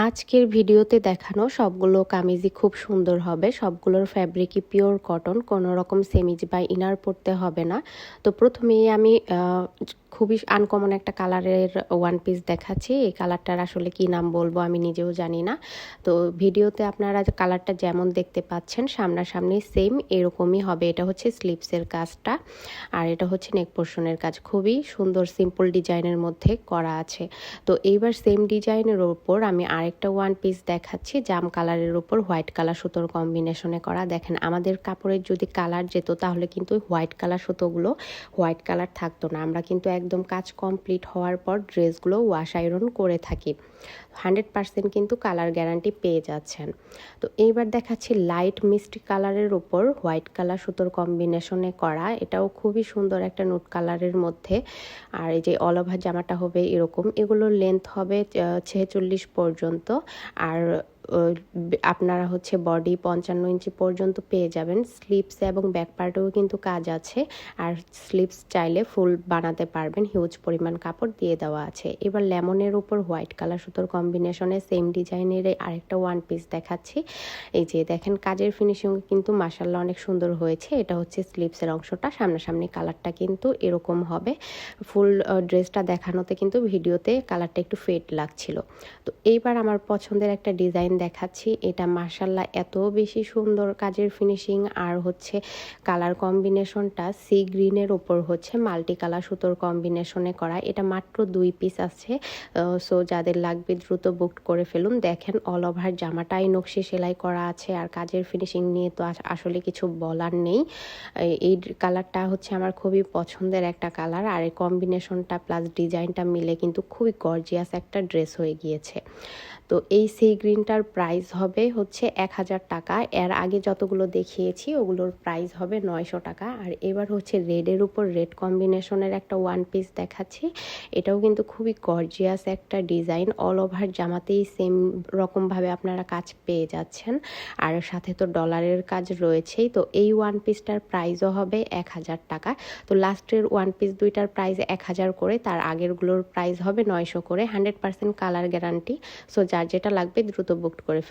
আজকের ভিডিওতে দেখানো সবগুলো কামিজই খুব সুন্দর হবে। সবগুলোর ফ্যাব্রিকই পিওর কটন কোনো রকম সেমিজ বা ইনার পরতে হবে না। তো প্রথমেই আমি খুবই আনকমন একটা কালারের ওয়ান পিস দেখাচ্ছি। এই কালারটার আসলে কি নাম বলব আমি নিজেও জানি না। তো ভিডিওতে আপনারা কালারটা যেমন দেখতে পাচ্ছেন, সামনাসামনি সেম এরকমই হবে। এটা হচ্ছে স্লিপসের কাজটা আর এটা হচ্ছে নেক পোর্শনের কাজ। খুবই সুন্দর সিম্পল ডিজাইনের মধ্যে করা আছে। তো এইবার সেম ডিজাইনের ওপর আমি আরেকটা ওয়ান পিস দেখাচ্ছি। জাম কালারের ওপর হোয়াইট কালার সুতোর কম্বিনেশনে করা। দেখেন, আমাদের কাপড়ের যদি কালার যেত তাহলে কিন্তু হোয়াইট কালার সুতোগুলো হোয়াইট কালার থাকতো না। আমরা কিন্তু একদম কাজ কমপ্লিট হওয়ার পর ড্রেসগুলো ওয়াশ আয়রন করে থাকি। হান্ড্রেড পার্সেন্ট কিন্তু কালার গ্যারান্টি পেয়ে যাচ্ছেন। তো এইবার দেখাচ্ছি লাইট মিষ্টি কালারের উপর হোয়াইট কালার সুতোর কম্বিনেশনে করা। এটাও খুবই সুন্দর একটা নোট কালারের মধ্যে। আর এই যে অল ওভার জামাটা হবে এরকম। এগুলোর লেন্থ হবে ছেচল্লিশ পর্যন্ত। আর আপনারা হচ্ছে বডি পঞ্চান্ন ইঞ্চি পর্যন্ত পেয়ে যাবেন। স্লিপস এবং ব্যাক পার্টেও কিন্তু কাজ আছে। আর স্লিপস চাইলে ফুল বানাতে পারবেন। হিউজ পরিমাণ কাপড় দিয়ে দেওয়া আছে। এবার লেমনের উপর হোয়াইট কালার সুতোর কম্বিনেশনে সেম ডিজাইনের আরেকটা ওয়ান পিস দেখাচ্ছি। এই যে দেখেন, কাজের ফিনিশিং কিন্তু মাসাল্লাহ অনেক সুন্দর হয়েছে। এটা হচ্ছে স্লিপসের অংশটা। সামনাসামনি কালারটা কিন্তু এরকম হবে। ফুল ড্রেসটা দেখানোতে কিন্তু ভিডিওতে কালারটা একটু ফেড লাগছিল। তো এইবার আমার পছন্দের একটা ডিজাইন দেখাচ্ছি। এটা মাসাল্লাহ এত বেশি সুন্দর কাজের ফিনিশিং আর হচ্ছে কালার কম্বিনেশনটা সি গ্রিনের ওপর হচ্ছে মাল্টি কালার সুতোর কম্বিনেশনে করা। এটা মাত্র দুই পিস আছে সো যাদের লাগবে দ্রুত বুক করে ফেলুন। দেখেন অল ওভার জামাটাই নকশি সেলাই করা আছে আর কাজের ফিনিশিং নিয়ে তো আসলে কিছু বলার নেই। এই- এই কালারটা হচ্ছে আমার খুবই পছন্দের একটা কালার আর এই কম্বিনেশনটা প্লাস ডিজাইনটা মিলে কিন্তু খুবই গর্জিয়াস একটা ড্রেস হয়ে গিয়েছে। তো এই সি গ্রিনটার প্রাইস হবে হচ্ছে এক হাজার টাকা। এর আগে যতগুলো দেখিয়েছি, ওগুলোর প্রাইস হবে নয়শো টাকা। আর এবার হচ্ছে রেডের উপর রেড কম্বিনেশনের একটা ওয়ান পিস দেখাচ্ছি। এটাও কিন্তু খুবই গর্জিয়াস একটা ডিজাইন অল ওভার জামাতেই সেম রকমভাবে আপনারা কাজ পেয়ে যাচ্ছেন। আর সাথে তো ডলারের কাজ রয়েছেই। তো এই ওয়ান পিসটার প্রাইসও হবে এক হাজার টাকা। তো লাস্টের ওয়ান পিস দুইটার প্রাইস এক হাজার করে। তার আগেরগুলোর প্রাইস হবে নয়শো করে। Hundred percent colour guarantee so যার যেটা লাগবে দ্রুত বুক করে ফেলুন।